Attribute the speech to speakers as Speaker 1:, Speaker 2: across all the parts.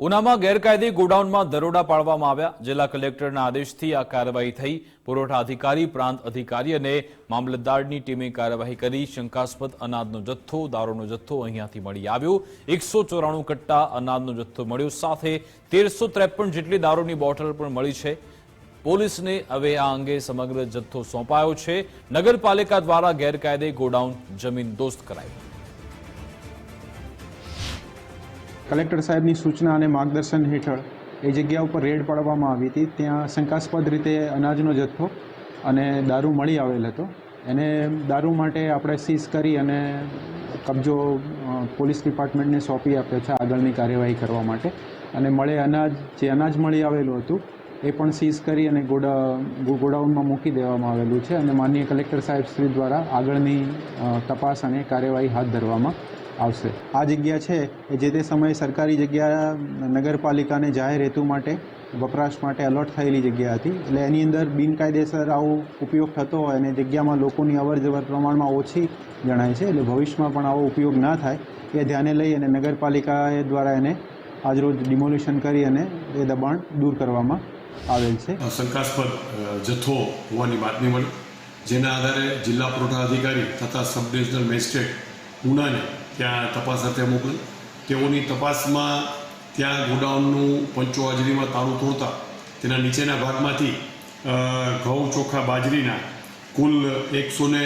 Speaker 1: ઉનામાં ગેરકાયદે ગોડાઉનમાં દરોડા પાડવામાં આવ્યા. જિલ્લા કલેક્ટરના આદેશથી આ કાર્યવાહી થઈ. પુરવઠા અધિકારી, પ્રાંત અધિકારી અને મામલતદારની ટીમે કાર્યવાહી કરી. શંકાસ્પદ અનાજનો જથ્થો, દારૂનો જથ્થો અહીંયાથી મળી આવ્યો. એકસો ચોરાણું કટ્ટા અનાજનો જથ્થો મળ્યો. સાથે તેરસો ત્રેપન જેટલી દારૂની બોટલ પણ મળી છે. પોલીસને હવે આ અંગે સમગ્ર જથ્થો સોંપાયો છે. નગરપાલિકા દ્વારા ગેરકાયદે ગોડાઉન જમીન દોસ્ત કરાયું
Speaker 2: કલેક્ટર સાહેબની સૂચના અને માર્ગદર્શન હેઠળ એ જગ્યા ઉપર રેડ પાડવામાં આવી હતી. ત્યાં શંકાસ્પદ રીતે અનાજનો જથ્થો અને દારૂ મળી આવેલ હતો. એને દારૂ માટે આપણે સીઝ કરી અને કબજો પોલીસ ડિપાર્ટમેન્ટને સોંપી આપ્યો છે આગળની કાર્યવાહી કરવા માટે. અને મળે અનાજ, જે અનાજ મળી આવેલું હતું, એ પણ સીઝ કરી અને ગોડા ગોડાઉનમાં મૂકી દેવામાં આવેલું છે. અને માનનીય કલેક્ટર સાહેબ શ્રી દ્વારા આગળની તપાસ અને કાર્યવાહી હાથ ધરવામાં આવશે. આ જગ્યા છે એ જે તે સમયે સરકારી જગ્યા નગરપાલિકાને જાહેર હેતુ માટે વપરાશ માટે અલોટ થયેલી જગ્યા હતી. એટલે એની અંદર બિનકાયદેસર આવો ઉપયોગ થતો હોય અને જગ્યામાં લોકોની અવર જવર પ્રમાણમાં ઓછી જણાય છે એટલે ભવિષ્યમાં પણ આવો ઉપયોગ ના થાય એ ધ્યાને લઈ અને નગરપાલિકાએ દ્વારા એને આજરોજ ડિમોલ્યુશન કરી અને એ દબાણ દૂર કરવામાં આવેલ છે.
Speaker 3: શંકાસ્પદ જથ્થો હોવાની બાતમી મળી જેના આધારે જિલ્લા પુરવઠા અધિકારી તથા સબ ડિવિઝનલ મેજિસ્ટ્રેટ ઉનાને ત્યાં તપાસ અર્થે મોકલી તેઓની તપાસમાં ત્યાં ગોડાઉનનું પંચો હાજરીમાં તાળું તોડતા તેના નીચેના ભાગમાંથી ઘઉં ચોખા બાજરીના કુલ એકસો ને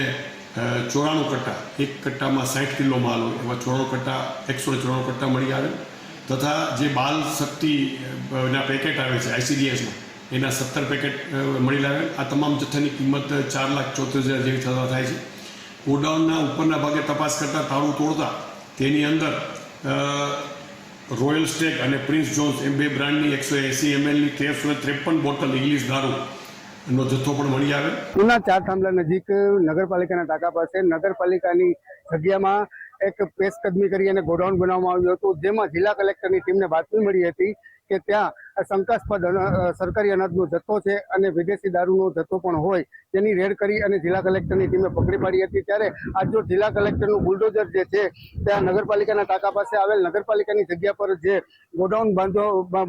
Speaker 3: ચોરાણું કટ્ટા, એક કટ્ટામાં સાઠ કિલો માલ હોય, એવા ચોરાણું કટ્ટા, એકસો ને ચોરાણું કટ્ટા મળી આવે તથા જે બાલ શક્તિના પેકેટ આવે છે આઈસીડીએસમાં એના સત્તર પેકેટ મળી લાવે આ તમામ જથ્થાની કિંમત ચાર લાખ ચોત્રીસ હજાર જેવી થતા થાય છે. ગોડાઉનના ઉપરના ભાગે તપાસ કરતાં તાળું તોડતા તેની અંદર રોયલ સ્ટેક અને પ્રિન્સ જોન્સ એમ બે બ્રાન્ડની એકસો એંસી એમએલની તેરસો ત્રેપન બોટલ ઇંગ્લિશ દારૂ નો જથ્થો પણ મળી આવે.
Speaker 4: ઉના ચાર થાંભલા નજીક નગરપાલિકાના ટાંકા પાસે નગરપાલિકાની જગ્યામાં એક પેશકદમી કરી અને ગોડાઉન બનાવવામાં આવ્યું હતું, જેમાં જિલ્લા કલેક્ટરની ટીમને બાતમી મળી હતી કે ત્યાં શંકાસ્પદ સરકારી અનાજનો જથ્થો છે અને વિદેશી દારૂનો જથ્થો પણ હોય તેની રેડ કરી અને જિલ્લા કલેક્ટરની ટીમે પકડી પાડી હતી. ત્યારે આજ જો જિલ્લા કલેક્ટરનું બુલડોઝર જે છે, ત્યાં નગરપાલિકાના ટાંકા પાસે આવેલ નગરપાલિકાની જગ્યા પર જે ગોડાઉન બાંધો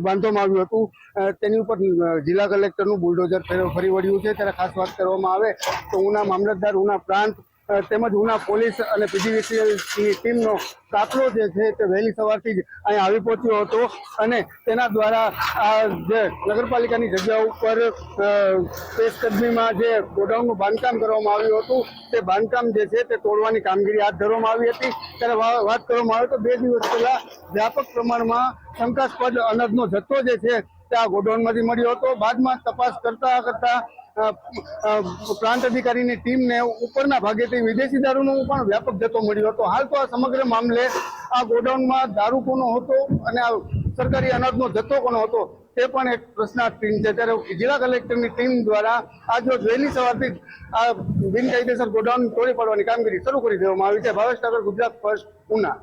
Speaker 4: બાંધવામાં આવ્યું હતું તેની ઉપર જિલ્લા કલેક્ટરનું બુલડોઝર ફેર- વળ્યું છે. ત્યારે ખાસ વાત કરવામાં આવે તો ઉના મામલતદાર, ઉના પ્રાંત તેમજ ઉના પોલીસ અને પીજીવીસીએલની ટીમનો કાફલો જે છે તે વહેલી સવારથી જ અહીં આવી પહોંચ્યો હતો અને તેના દ્વારા આ જે નગરપાલિકાની જગ્યા ઉપર પેશકદમીમાં જે ગોડાઉનનું બાંધકામ કરવામાં આવ્યું હતું, તે બાંધકામ જે છે તે તોડવાની કામગીરી હાથ ધરવામાં આવી હતી. ત્યારે વાત કરવામાં આવે તો બે દિવસ પહેલા વ્યાપક પ્રમાણમાં શંકાસ્પદ અનાજનો જથ્થો જે છે તે આ ગોડાઉનમાંથી મળ્યો હતો. બાદમાં તપાસ કરતા કરતા પ્રાંત અધિકારીની ટીમને ઉપરના ભાગેથી વિદેશી દારૂનો પણ વ્યાપક જથ્થો મળ્યો હતો. હાલ તો આ સમગ્ર મામલે આ ગોડાઉનમાં દારૂ કોનો હતો અને આ સરકારી અનાજનો જથ્થો કોનો હતો તે પણ એક પ્રશ્નાર્થ છે. ત્યારે જિલ્લા કલેક્ટરની ટીમ દ્વારા આજ રોજ વહેલી સવારથી આ બિનકાયદેસર ગોડાઉન તોડી પાડવાની કામગીરી શરૂ કરી દેવામાં આવી છે. ભાવેશ ઠાકર ગુજરાત ફર્સ્ટ, ઉના.